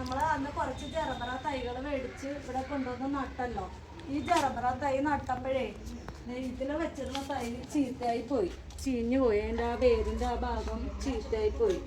നമ്മൾ അന്ന് കുറച്ച് ജറബറ തൈകൾ മേടിച്ച് ഇവിടെ കൊണ്ടുവന്ന് നട്ടല്ലോ. ഈ ജറബറ തൈ നട്ടപ്പോഴേ ഇതിൽ വെച്ചിരുന്ന തൈ ചീത്തയായി പോയി. ചീഞ്ഞു പോയി. അതിന്റെ ആ വേരിന്റെ ആ ഭാഗം ചീത്തയായി പോയി.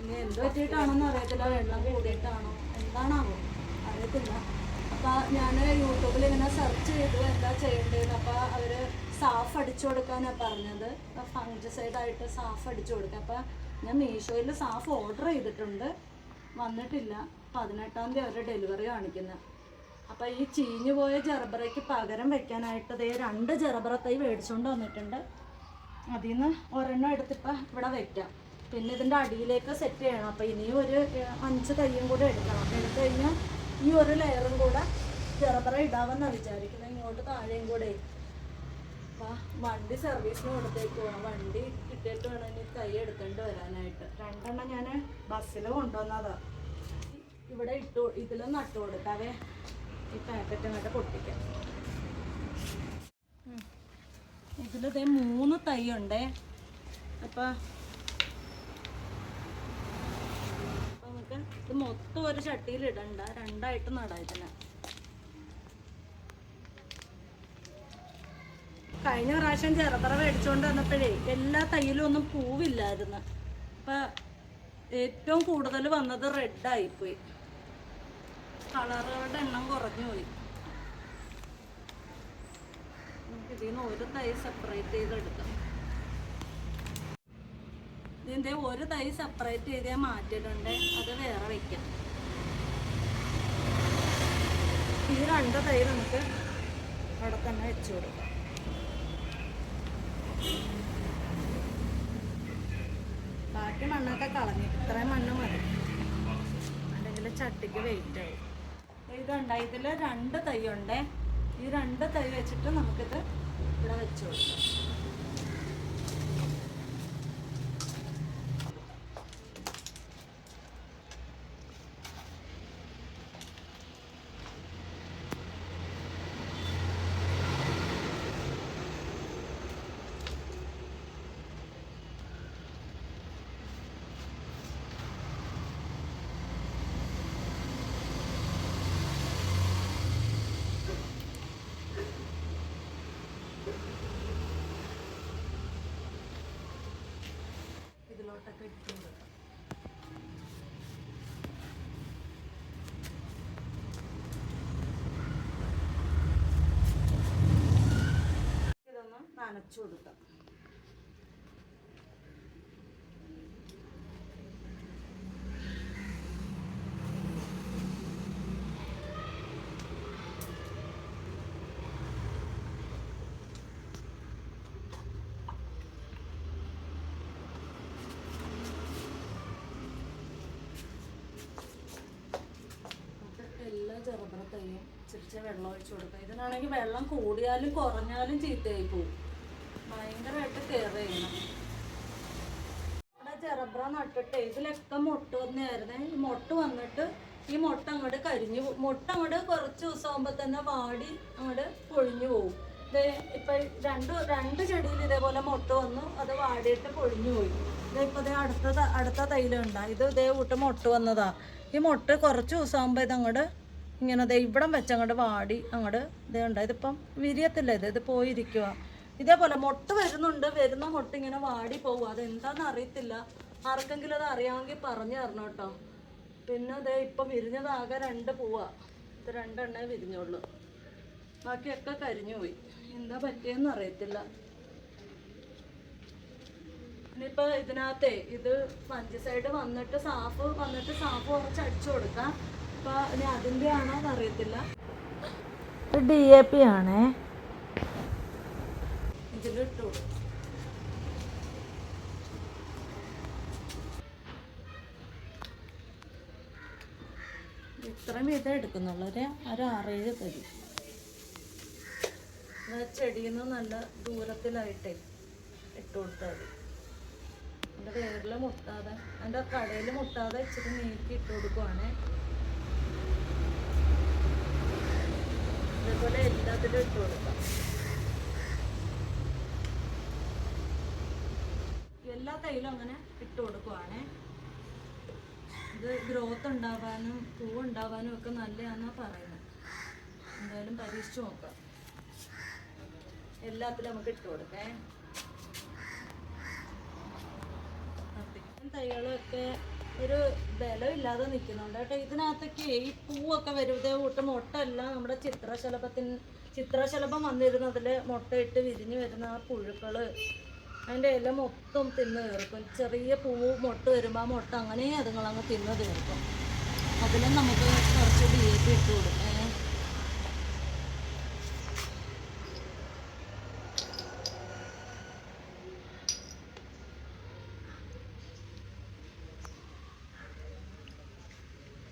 ഇനി എന്ത് പറ്റിയിട്ടാണെന്ന് അറിയത്തില്ല. വെള്ളം കൂടിയിട്ടാണോ? എന്താണാവോ? അറിയത്തില്ല. അപ്പോൾ ഞാൻ യൂട്യൂബിൽ ഇങ്ങനെ സെർച്ച് ചെയ്തു എന്താ ചെയ്യേണ്ടതെന്ന്. അപ്പോൾ അവർ സാഫ് അടിച്ചു കൊടുക്കാനാണ് പറഞ്ഞത്. ഫംഗിസൈഡ് ആയിട്ട് സാഫ് അടിച്ചു കൊടുക്കുക അപ്പോൾ ഞാൻ മീഷോയിൽ സാഫ് ഓർഡർ ചെയ്തിട്ടുണ്ട്. വന്നിട്ടില്ല. പതിനെട്ടാം തീയതി അവരുടെ ഡെലിവറി കാണിക്കുന്നത് അപ്പോൾ ഈ ചീഞ്ഞു പോയ ജെറബറയ്ക്ക് പകരം വെക്കാനായിട്ട് ദേ രണ്ട് ജെറബറ തൈ മേടിച്ചുകൊണ്ട് വന്നിട്ടുണ്ട്. അതിൽ നിന്ന് ഒരെണ്ണം എടുത്തിപ്പോൾ ഇവിടെ വെക്കാം. പിന്നെ ഇതിന്റെ അടിയിലേക്ക് സെറ്റ് ചെയ്യണം. അപ്പോൾ ഇനിയും ഒരു അഞ്ച് തൈയും കൂടെ എടുക്കണം. എടുത്തു കഴിഞ്ഞാൽ ഈ ഒരു ലെയറും കൂടെ ജെറബറ ഇടാമെന്നാണ് വിചാരിക്കുന്നത് ഇങ്ങോട്ട് താഴെയും കൂടെ. അപ്പം വണ്ടി സർവീസിന് കൊടുത്തേക്ക് പോകണം വണ്ടി കിട്ടിയിട്ട് വേണം ഇനി തൈ എടുക്കേണ്ടി വരാനായിട്ട്. രണ്ടെണ്ണം ഞാൻ ബസ്സിൽ കൊണ്ടുവന്നതാ. ഇവിടെ ഇട്ടു ഇതിൽ നട്ടു കൊടുക്കാവേ. ഈ പാക്കറ്റ് അങ്ങോട്ട് പൊട്ടിക്കാം. ഇതിലിതേ ഇതേ മൂന്ന് തൈ ഉണ്ട്. അപ്പം നമുക്ക് ഇത് മൊത്തം ഒരു ചട്ടിയിൽ ഇടണ്ട. രണ്ടായിട്ട് നടാം കഴിഞ്ഞ പ്രാവശ്യം ചെറുതറ മേടിച്ചുകൊണ്ട് വന്നപ്പോഴേ എല്ലാ തൈയിലും ഒന്നും പൂവില്ലായിരുന്നു. അപ്പം ഏറ്റവും കൂടുതൽ വന്നത് റെഡായിപ്പോയി കളറുകളുടെ എണ്ണം കുറഞ്ഞു പോയി. നമുക്ക് ഇതിൽ ഒരു തൈ സെപ്പറേറ്റ് ചെയ്തെടുക്കാം. ഇതിന്റെ ഒരു തൈ സെപ്പറേറ്റ് ചെയ്ത് മാറ്റിയിട്ടുണ്ട് അത് വേറെ വയ്ക്കാം ഈ രണ്ട് തൈ നമുക്ക് അവിടെ തന്നെ വെച്ചു കൊടുക്കാം. ബാക്കി മണ്ണൊക്കെ കളഞ്ഞു ഇത്രയും മണ്ണ് മതി. അല്ലെങ്കിൽ ചട്ടിക്ക് വെയിറ്റ് ആവും. ഇതുണ്ട്. ഇതിൽ രണ്ട് തൈ ഉണ്ട്. ഈ രണ്ട് തൈ വെച്ചിട്ട് നമുക്കിത് ഇവിടെ വെച്ച് കൊടുക്കാം ഇതിലോട്ടൊക്കെ ഇട്ട് കൊടുക്കാം നനച്ചു കൊടുക്കാം. എല്ലാ ചെറുപറ തൈയും ചിരിച്ച വെള്ളം ഒഴിച്ചു കൊടുക്കാം. ഇതിനാണെങ്കിൽ വെള്ളം കൂടിയാലും കുറഞ്ഞാലും ചീത്തയായി പോകും ചെറുബ്ര നട്ടിട്ട് ഇതിലൊക്കെ മുട്ട വന്നായിരുന്നേ മുട്ട വന്നിട്ട് ഈ മുട്ട അങ്ങോട്ട് കരിഞ്ഞു മുട്ട അങ്ങോട്ട് കുറച്ച് ദിവസം ആകുമ്പോൾ തന്നെ വാടി അങ്ങോട്ട് പൊഴിഞ്ഞു പോകും ദേ ഇപ്പൊ രണ്ട് രണ്ട് ചെടിയിൽ ഇതേപോലെ മുട്ട വന്നു. അത് വാടിയിട്ട് പൊഴിഞ്ഞു പോയി. ഇപ്പൊ ദേ അടുത്ത അടുത്ത തൈലുണ്ടാ ഇത് ഇതേ കൂട്ട് മുട്ട വന്നതാ. ഈ മുട്ട കുറച്ച് ദിവസം ആകുമ്പോൾ ഇത് അങ്ങോട്ട് ഇങ്ങനെ ദേ ഇവിടം വെച്ച് അങ്ങോട്ട് വാടി അങ്ങോട്ട് ഇതേ ഉണ്ട്? ഇതിപ്പം വിരിയത്തില്ല ഇത്. ഇത് പോയിരിക്കുക ഇതേപോലെ മുട്ട വരുന്നുണ്ട് വരുന്ന മുട്ട ഇങ്ങനെ വാടി പോകും അതെന്താന്ന് അറിയത്തില്ല. ആർക്കെങ്കിലും അത് അറിയാമെങ്കിൽ പറഞ്ഞു തരണം കേട്ടോ. പിന്നെ അതേ ഇപ്പം വിരിഞ്ഞതാകെ രണ്ട് പൂവാ. ഇത് രണ്ടെണ്ണേ വിരിഞ്ഞുള്ളൂ. ബാക്കിയൊക്കെ കരിഞ്ഞു പോയി. എന്താ പറ്റിയെന്ന് അറിയത്തില്ല. ഇനിയിപ്പോ ഇതിനകത്തെ ഇത് സൈഡ് വന്നിട്ട് സാഫ് വന്നിട്ട് സാഫ് കുറച്ച് അടിച്ചു കൊടുക്കാം. ഇപ്പൊ ഇനി അതിന്റെ ആണോ അറിയത്തില്ല. ഡി എ പി ആണേ. ഇതിലിട്ടു കൊടുക്കും ഇത്രയും വീതം എടുക്കുന്നുള്ളൂ. ഒരു ഒരു ആറേഴ് തരി. ചെടിയിൽ നിന്ന് നല്ല ദൂരത്തിലായിട്ടേ ഇട്ട് കൊടുത്താൽ മതി. എന്റെ വേരിൽ മുട്ടാതെ എന്റെ കടയിൽ മുട്ടാതെ ഇച്ചിരി നീക്കി ഇട്ട് കൊടുക്കുവാണ്. അതേപോലെ എല്ലാത്തിലും ഇട്ട് കൊടുക്കാം. തൈലും അങ്ങനെ ഇട്ട് കൊടുക്കുവാണേ. ഇത് ഗ്രോത്ത് ഉണ്ടാവാനും പൂവ് ഉണ്ടാവാനും ഒക്കെ നല്ലതാണെന്നാണ് പറയുന്നത് എന്തായാലും പരീക്ഷിച്ച് നോക്കാം. എല്ലാത്തിലും നമുക്ക് ഇട്ട് കൊടുക്കേ. തൈകളൊക്കെ ഒരു ബലമില്ലാതെ നിൽക്കുന്നുണ്ട് കേട്ടോ. ഇതിനകത്തൊക്കെ ഈ പൂവൊക്കെ വരുതേ കൂട്ട് മുട്ടല്ല നമ്മുടെ ചിത്രശലഭത്തിന് ചിത്രശലഭം വന്നിരുന്നതിൽ മുട്ടയിട്ട് വിരിഞ്ഞു വരുന്ന ആ പുഴുക്കൾ അതിന്റെ ഇല മൊത്തം തിന്ന് തീർക്കും. ചെറിയ പൂ മുട്ട വരുമ്പോൾ ആ മുട്ട അങ്ങനെ അതുങ്ങളങ്ങ് തിന്ന് തീർക്കും. അതിലും നമുക്ക് കുറച്ച് ഡി എ പി ഇട്ട് കൊടുക്കും.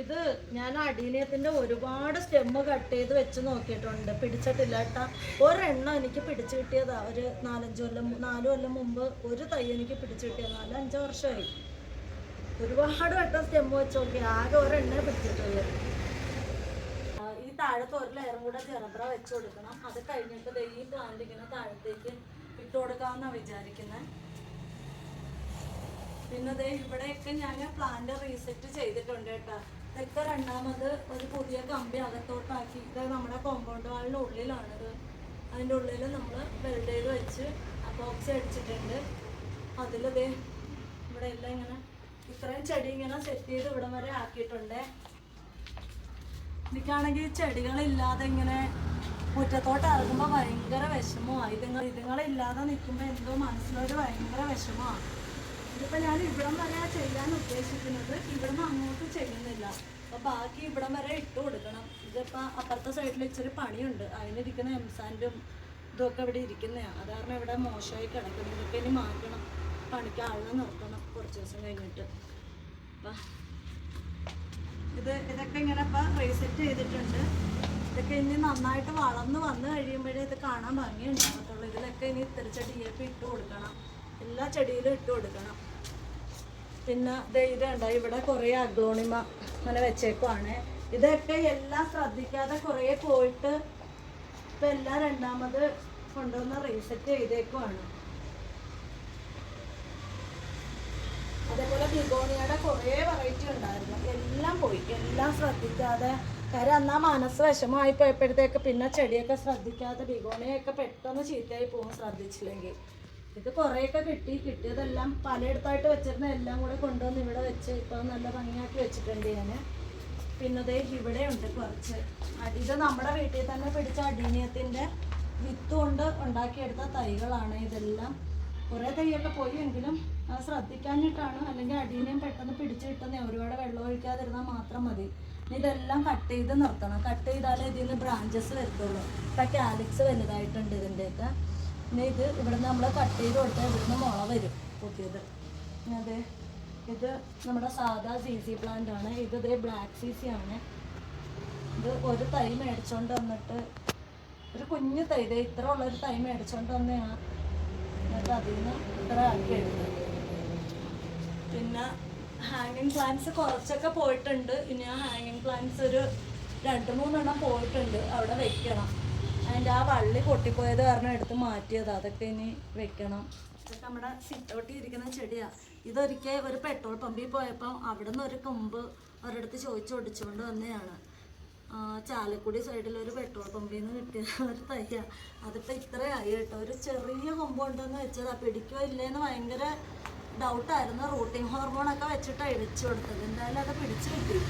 ഇത് ഞാൻ അടീനിയത്തിന്റെ ഒരുപാട് സ്റ്റെമ്മ് കട്ട് ചെയ്ത് വെച്ച് നോക്കിയിട്ടുണ്ട്. പിടിച്ചിട്ടില്ല കേട്ടാ. ഒരെണ്ണം എനിക്ക് പിടിച്ചു കിട്ടിയതാ. ഒരു നാലഞ്ച് കൊല്ലം നാല് കൊല്ലം മുമ്പ് ഒരു തൈ എനിക്ക് പിടിച്ചു കിട്ടിയത്. നാല് അഞ്ച് വർഷമായി. ഒരുപാട് വട്ടം സ്റ്റെമ്മ് വെച്ച് നോക്കി. ആകെ ഒരെണ്ണേ പിടിച്ചിട്ടുള്ളൂ. ഈ താഴത്തെ ഒരു ലെയറും കൂടെ ജെറബ്ര വെച്ച് കൊടുക്കണം. അത് കഴിഞ്ഞിട്ട് ഈ പ്ലാന്റ് ഇങ്ങനെ താഴത്തേക്ക് ഇട്ട് കൊടുക്കാമെന്നാണ് വിചാരിക്കുന്നത് പിന്നെ ഇവിടെയൊക്കെ ഞാൻ പ്ലാന്റ് റീസെറ്റ് ചെയ്തിട്ടുണ്ട് കേട്ടോ. ഇതൊക്കെ രണ്ടാമത് ഒരു പുതിയ കമ്പി അകത്തോട്ടാക്കി. ഇത് നമ്മുടെ കോമ്പൗണ്ട് വാളിന്റെ ഉള്ളിലാണിത്. അതിന്റെ ഉള്ളിൽ നമ്മൾ വെൽഡ് ചെയ്ത് വെച്ച് ബോക്സ് അടിച്ചിട്ടുണ്ട്. അതിൽ ദേ ഇവിടെ എല്ലാം ഇങ്ങനെ ഇത്രയും ചെടി ഇങ്ങനെ സെറ്റ് ചെയ്ത് ഇവിടം വരെ ആക്കിയിട്ടുണ്ട്. എനിക്കാണെങ്കിൽ ചെടികളില്ലാതെ ഇങ്ങനെ മുറ്റത്തോട്ട് ഇറങ്ങുമ്പോൾ ഭയങ്കര വിഷമമാണ് ഇതുങ്ങൾ ഇതുങ്ങളില്ലാതെ നിൽക്കുമ്പോൾ എന്തോ മനസ്സിലൊരു ഭയങ്കര വിഷമമാണ് ഇതിപ്പോ ഞാൻ ഇവിടം വരെ ചെയ്യാൻ ഉദ്ദേശിക്കുന്നത് ഇവിടുന്ന് അങ്ങോട്ട് ചെയ്യുന്നില്ല. അപ്പൊ ബാക്കി ഇവിടം വരെ ഇട്ട് കൊടുക്കണം. ഇതിപ്പോ അപ്പുറത്തെ സൈഡിൽ ഇച്ചിരി പണിയുണ്ട്. അതിനിരിക്കുന്ന എംസാൻഡും ഇതൊക്കെ ഇവിടെ ഇരിക്കുന്നതാണ് അത് കാരണം ഇവിടെ മോശമായി കിടക്കുന്നു. ഇതൊക്കെ ഇനി മാറ്റണം. പണിക്ക് ആളിനെ നിർത്തണം കുറച്ച് ദിവസം കഴിഞ്ഞിട്ട്. അപ്പം ഇത് ഇതൊക്കെ ഇങ്ങനെ ഇപ്പം റീസെറ്റ് ചെയ്തിട്ടുണ്ട്. ഇതൊക്കെ ഇനി നന്നായിട്ട് വളർന്ന് വന്നു കഴിയുമ്പോഴേ ഇത് കാണാൻ ഭംഗിയുണ്ടാകത്തുള്ളൂ ഇതിലൊക്കെ ഇനി ഇത്തിരി ചെടിയൊക്കെ ഇട്ട് കൊടുക്കണം. എല്ലാ ചെടിയിലും ഇട്ട് കൊടുക്കണം. പിന്നെ കണ്ടോ ഇവിടെ കുറേ അഗ്ലോണിമ അങ്ങനെ വെച്ചേക്കുവാണ്. ഇതൊക്കെ എല്ലാം ശ്രദ്ധിക്കാതെ കുറേ പോയിട്ട് ഇപ്പം എല്ലാം രണ്ടാമത് കൊണ്ടുവന്ന് റീസെറ്റ് ചെയ്തേക്കുവാണ്. അതേപോലെ ബിഗോണിയുടെ കുറേ വെറൈറ്റി ഉണ്ടായിരുന്നു. എല്ലാം പോയി. എല്ലാം ശ്രദ്ധിക്കാതെ. കാര്യം അന്നാ മനസ്സ് വിഷമമായി പോയപ്പോഴത്തേക്ക് പിന്നെ ചെടിയൊക്കെ ശ്രദ്ധിക്കാതെ ബിഗോണിയൊക്കെ പെട്ടെന്ന് ചീത്തയായി പോകും ശ്രദ്ധിച്ചില്ലെങ്കിൽ. ഇത് കുറേയൊക്കെ കിട്ടി കിട്ടിയതെല്ലാം പലയിടത്തായിട്ട് വെച്ചിരുന്ന എല്ലാം കൂടെ കൊണ്ടുവന്ന് ഇവിടെ വെച്ച് ഇപ്പോൾ നല്ല ഭംഗിയാക്കി വെച്ചിട്ടുണ്ട് ഞാൻ പിന്നെ ദേ ഇവിടെയുണ്ട് കുറച്ച്. അടി- ഇത് നമ്മുടെ വീട്ടിൽ തന്നെ പിടിച്ച അടീനിയത്തിന്റെ വിത്ത് കൊണ്ട് ഉണ്ടാക്കിയെടുത്ത തൈകളാണ് ഇതെല്ലാം. കുറേ തൈയൊക്കെ പോയി എങ്കിലും അത് ശ്രദ്ധിക്കാഞ്ഞിട്ടാണ് അല്ലെങ്കിൽ അടീനിയം പെട്ടെന്ന് പിടിച്ചു കിട്ടുന്ന ഒരുപാട് വെള്ളം ഒഴിക്കാതിരുന്നാൽ മാത്രം മതി. ഇതെല്ലാം കട്ട് ചെയ്ത് നിർത്തണം. കട്ട് ചെയ്താലേ ഇതിൽ നിന്ന് ബ്രാഞ്ചസ് വരത്തുള്ളൂ. ഇപ്പം കാലിക്സ് വലുതായിട്ടുണ്ട് ഇതിന്റെയൊക്കെ ഇനി ഇത് ഇവിടുന്ന് നമ്മൾ കട്ട് ചെയ്ത് കൊടുത്താൽ ഇവിടുന്ന് മുള വരും. ഇത്. അതെ ഇത് നമ്മുടെ സാധാ സി സി പ്ലാന്റ് ആണ്. ഇത് ഇതേ ബ്ലാക്ക് സി സി ആണ്. ഇത് ഒരു തൈ മേടിച്ചോണ്ട് വന്നിട്ട് ഒരു കുഞ്ഞു തൈ ഇതേ ഇത്ര ഉള്ളൊരു തൈ മേടിച്ചോണ്ട് വന്നെയാണ് എന്നിട്ട് അതിൽ നിന്ന് ഇത്ര ആക്കി എടുത്തത് പിന്നെ ഹാങ്ങിങ് പ്ലാന്റ്സ് കുറച്ചൊക്കെ പോയിട്ടുണ്ട്. ഇനി ആ ഹാങ്ങിങ് പ്ലാന്റ്സ് ഒരു രണ്ട് മൂന്നെണ്ണം പോയിട്ടുണ്ട്. അവിടെ വെക്കണം. അതിന്റെ ആ വള്ളി പൊട്ടിപ്പോയത് കാരണം എടുത്ത് മാറ്റിയത്. അതൊക്കെ ഇനി വെക്കണം. ഇതൊക്കെ നമ്മുടെ സിറ്റൗട്ടിൽ ഇരിക്കുന്ന ചെടിയാ. ഇതൊരിക്കൽ ഒരു പെട്രോൾ പമ്പിൽ പോയപ്പോൾ അവിടെ നിന്ന് ഒരു കൊമ്പ് ഒരിടത്ത് ചോദിച്ചു ഒടിച്ചുകൊണ്ട് വന്നതാണ് ആ, ചാലക്കുടി സൈഡിൽ ഒരു പെട്രോൾ പമ്പിൽ നിന്ന് കിട്ടിയ ഒരു തയ്യ. അതിപ്പോൾ ഇത്രയായി കേട്ടോ. ഒരു ചെറിയ കൊമ്പ് കൊണ്ടുവന്ന് ആ പിടിക്കോ ഇല്ലേന്ന് ഭയങ്കര ഡൗട്ടായിരുന്നു റൂട്ടിങ് ഹോർമോണൊക്കെ വെച്ചിട്ട് അഴിച്ചു കൊടുത്തത്. എന്തായാലും അത് പിടിച്ചു കിട്ടി.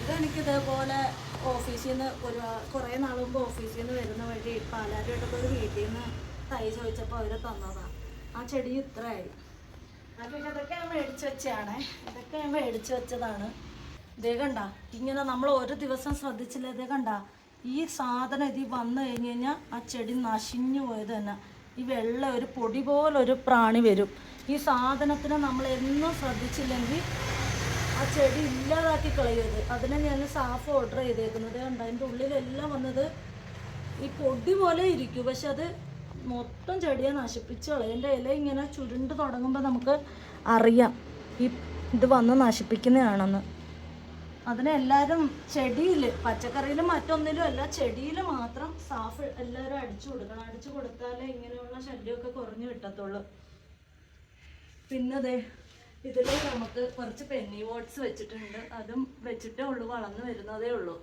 ഇതെനിക്ക് ഇതേപോലെ ഓഫീസിൽ നിന്ന് ഒരു കുറേ നാൾ മുമ്പ് ഓഫീസിൽ നിന്ന് വരുന്ന വഴി പാലാരിയോട്ടൊക്കെ ഒരു വീട്ടിൽ നിന്ന് തൈ ചോദിച്ചപ്പോൾ അവർ തന്നതാണ് ആ ചെടി ഇത്രയായി. അതൊക്കെ ഇതൊക്കെ ഞാൻ മേടിച്ചു വെച്ചതാണേ. ഇതൊക്കെ ഞാൻ മേടിച്ചു വെച്ചതാണ്. ഇതേ കണ്ട ഇങ്ങനെ നമ്മൾ ഒരു ദിവസം ശ്രദ്ധിച്ചില്ല. ഇതേ കണ്ട ഈ സാധനം ഇതിൽ വന്നു കഴിഞ്ഞ് കഴിഞ്ഞാൽ ആ ചെടി നശിഞ്ഞു പോയത് തന്നെ. ഈ വെള്ള ഒരു പൊടി പോലൊരു പ്രാണി വരും. ഈ സാധനത്തിനെ നമ്മൾ എന്നും ശ്രദ്ധിച്ചില്ലെങ്കിൽ ആ ചെടി ഇല്ലാതാക്കി കളയരുത്. അതിനെ ഞാൻ സാഫ് ഓർഡർ ചെയ്തേക്കുന്നത്. കണ്ട അതിന്റെ ഉള്ളിലെല്ലാം വന്നത് ഈ പൊടി പോലെ ഇരിക്കും. പക്ഷെ അത് മൊത്തം ചെടിയെ നശിപ്പിച്ച് കളയും. എന്റെ ഇല ഇങ്ങനെ ചുരുണ്ട് തുടങ്ങുമ്പോൾ നമുക്ക് അറിയാം ഈ ഇത് വന്ന് നശിപ്പിക്കുന്നതാണെന്ന്. അതിനെ എല്ലാവരും ചെടിയിൽ പച്ചക്കറിയിലും മറ്റൊന്നിലും അല്ല ചെടിയിൽ മാത്രം സാഫ് എല്ലാവരും അടിച്ചു കൊടുക്കണം. അടിച്ചു കൊടുത്താലേ ഇങ്ങനെയുള്ള ശല്യമൊക്കെ കുറഞ്ഞു കിട്ടത്തുള്ളൂ. പിന്നതേ ഇതിൽ നമുക്ക് കുറച്ച് പെന്നി വോട്ട്സ് വെച്ചിട്ടുണ്ട്. അതും വെച്ചിട്ടേ ഉള്ളൂ വളർന്നു വരുന്നതേ ഉള്ളൂ.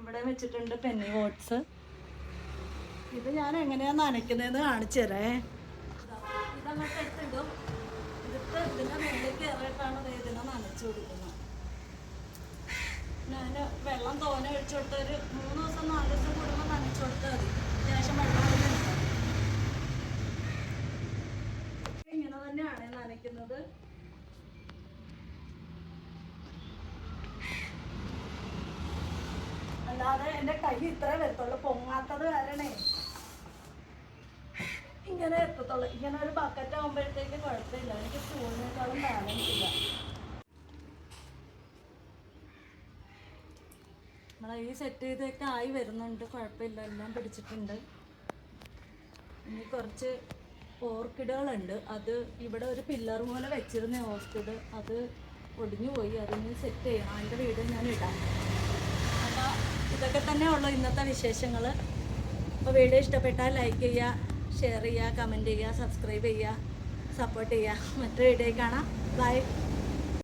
ഇവിടെ വെച്ചിട്ടുണ്ട് പെന്നി വോട്ട്സ് ഇത് ഞാൻ എങ്ങനെയാണ് നനയ്ക്കുന്നതെന്ന് കാണിച്ചു തരേ. ഞാൻ വെള്ളം കൊടുത്ത ഒരു മൂന്ന് ദിവസം നാല് ദിവസം. ഇങ്ങനെ തന്നെയാണ് നനയ്ക്കുന്നത്. എന്റെ കൈ ഇത്രേ വരത്തുള്ളൂ. പൊങ്ങാത്തത് വരണേ ഇങ്ങനെ എത്തത്തുള്ളൂ ഇങ്ങനെ ഒരു ബക്കറ്റ് ആകുമ്പോഴത്തേക്ക് കുഴപ്പമില്ല. എനിക്ക് സ്പൂണിനേക്കാളും ബാലൻസ് ഇല്ല. നമ്മളെ ഈ സെറ്റ് ചെയ്തൊക്കെ ആയി വരുന്നുണ്ട്. കുഴപ്പമില്ല. എല്ലാം പിടിച്ചിട്ടുണ്ട്. ഇനി കുറച്ച് ഓർക്കിഡുകളുണ്ട്. അത് ഇവിടെ ഒരു പില്ലർ പോലെ വെച്ചിരുന്ന ഓർക്കിഡ്. അത് ഒടിഞ്ഞു പോയി അതിന് സെറ്റ് ചെയ്യണം. അതിന്റെ വീട് ഞാൻ ഇടാം. ഇതൊക്കെ തന്നെ ഉള്ളു ഇന്നത്തെ വിശേഷങ്ങൾ അപ്പോൾ വീഡിയോ ഇഷ്ടപ്പെട്ടാൽ ലൈക്ക് ചെയ്യുക ഷെയർ ചെയ്യുക കമന്റ് ചെയ്യുക സബ്സ്ക്രൈബ് ചെയ്യുക സപ്പോർട്ട് ചെയ്യുക. മറ്റൊരു വീഡിയോ കാണാം. ബൈ